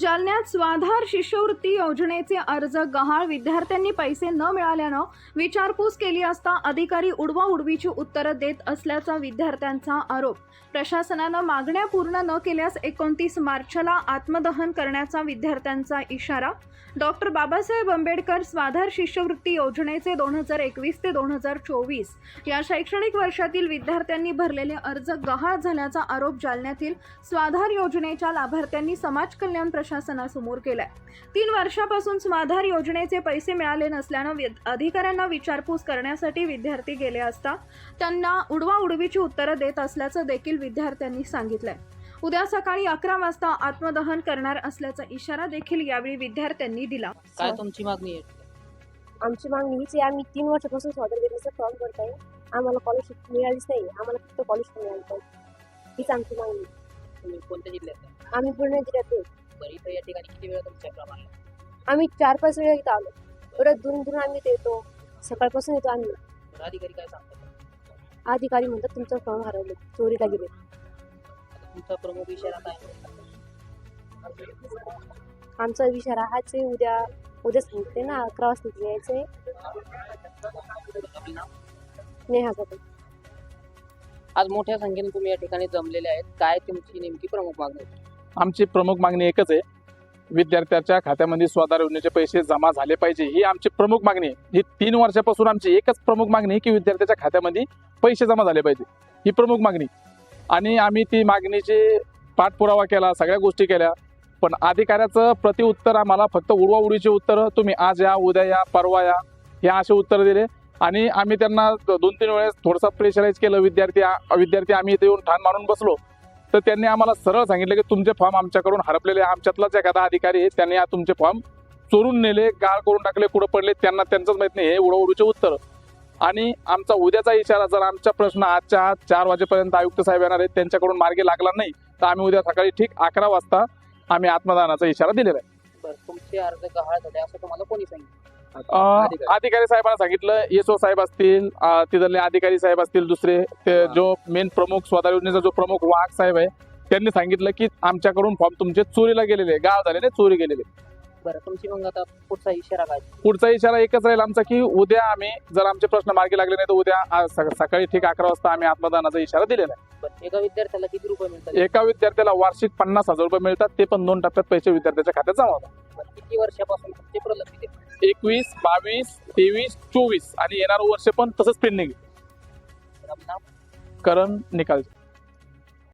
जालन्यात स्वाधार शिष्यवृत्ती योजनेचे अर्ज गहाळ विद्यार्थ्यांनी पैसे न मिळाल्यानं विचारपूस केली असता अधिकारी उडवा उडवीची उत्तरं देत असल्याचा विद्यार्थ्यांचा आरोप. प्रशासनानं मागण्या पूर्ण न केल्यास एकोणतीस मार्चला आत्मदहन करण्याचा विद्यार्थ्यांचा इशारा. डॉक्टर बाबासाहेब आंबेडकर स्वाधार शिष्यवृत्ती योजनेचे दोन हजार एकवीस ते दोन हजार चोवीस या शैक्षणिक वर्षातील विद्यार्थ्यांनी भरलेले अर्ज गहाळ झाल्याचा आरोप जालन्यातील स्वाधार योजनेच्या लाभार्थ्यांनी समाज कल्याण प्रशासनासमोर केलाय तीन वर्षापासून स्वाधार योजनेचे पैसे मिळाले नसल्यानं अधिकाऱ्यांना विचारपूस करण्यासाठी विद्यार्थी गेले असता त्यांना उडवा उडवीची उत्तरं देत असल्याचं देखील विद्यार्थ्यांनी सांगितलंय उद्या सकाळी अकरा वाजता आत्मदहन करणार असल्याचा इशारा देखील यावेळी विद्यार्थ्यांनी दिला काय तुमची मागणी आहे आमची मागणी हीच आहे आम्ही तीन वर्षापासून स्वातंत्र्य दिनाचा फॉर्म भरताय आम्हाला स्कॉलरशिप मिळालीच नाही आम्हाला फक्त स्कॉलरशिप मिळाली पाहिजे हीच आमची मागणी आहे. कोणत्या जिल्ह्यात आहे? आम्ही पूर्ण जिल्ह्यात आहे. बरं इथं या ठिकाणी किती वेळा आम्ही चार पाच वेळा इथं आलो. परत दूर दूर आम्ही इथे येतो. सकाळपासून येतो आम्ही. अधिकारी काय सांगतात? अधिकारी म्हणतात तुमचं फॉर्म हरवले. चोरीला गेले आता तुमचा प्रमुख इशारा काय आहे? आमचा विचार हाच आहे. उद्या उद्या सांगते ना अकरा वाजता इथे आपलं नाव? नेहा जातो आज मोठ्या संख्येने तुम्ही या ठिकाणी जमलेले आहेत. काय तुमची नेमकी प्रमुख मागणी? आहे? आमची प्रमुख मागणी एकच आहे. विद्यार्थ्याच्या खात्यामध्ये स्वाधार योजनेचे पैसे जमा झाले पाहिजे ही आमची प्रमुख मागणी आहे. ही तीन वर्षापासून आमची एकच प्रमुख मागणी आहे की विद्यार्थ्याच्या खात्यामध्ये पैसे जमा झाले पाहिजे ही प्रमुख मागणी. आणि आम्ही ती मागणीची पाठपुरावा केला सगळ्या गोष्टी केल्या पण अधिकाऱ्याचं प्रतिउत्तर आम्हाला फक्त उडवा उडीचे उत्तर तुम्ही आज या उद्या या परवा या हे असे उत्तर दिले. आणि आम्ही त्यांना दोन तीन वेळेस थोडंसं प्रेशराईज केलं विद्यार्थी विद्यार्थी आम्ही इथे येऊन ठाण मारून बसलो. तर त्यांनी आम्हाला सरळ सांगितलं की तुमचे फॉर्म आमच्याकडून हरपलेले आमच्यातलाच एखादा अधिकारी आहे त्यांनी हा तुमचे फॉर्म चोरून नेले गाळ करून टाकले कुठं पडले त्यांना त्यांचंच माहीत नाही. हे उडवडूचे उत्तर. आणि आमचा उद्याचा इशारा जर आमचा प्रश्न आजच्या आज चार वाजेपर्यंत आयुक्त साहेब येणार आहेत त्यांच्याकडून मार्गी लागला नाही तर आम्ही उद्या सकाळी ठीक अकरा वाजता आम्ही आत्मदानाचा इशारा दिलेला आहे. बरं तुमचे अर्ज गहाळ झाले असं तुम्हाला कोणी सांगितलं? अधिकारी. साहेबांना सांगितलं येसो साहेब असतील तिथले अधिकारी साहेब असतील दुसरे ते. जो मेन प्रमुख स्वतः योजनेचा जो प्रमुख वाहक साहेब आहे त्यांनी सांगितलं की आमच्याकडून फॉर्म तुमचे चोरीला गेलेले गाव झालेले चोरी गेलेले बरं तुमची मग आता पुढचा इशारा काय पुढचा इशारा एकच राहील आमचा की उद्या आम्ही जर आमचे प्रश्न मार्गी लागले नाही तर उद्या सकाळी ठीक अकरा वाजता आम्ही आत्मदानाचा इशारा दिलेला आहे एका विद्यार्थ्याला किती रुपये मिळतात एका विद्यार्थ्याला वार्षिक पन्नास हजार रुपये मिळतात ते पण दोन टप्प्यात पैसे विद्यार्थ्याच्या खात्यात जमा होतात किती वर्षापासून? एकवीस बावीस तेवीस चोवीस. आणि येणारं वर्ष पण तसंच पेंडिंग करण निकाल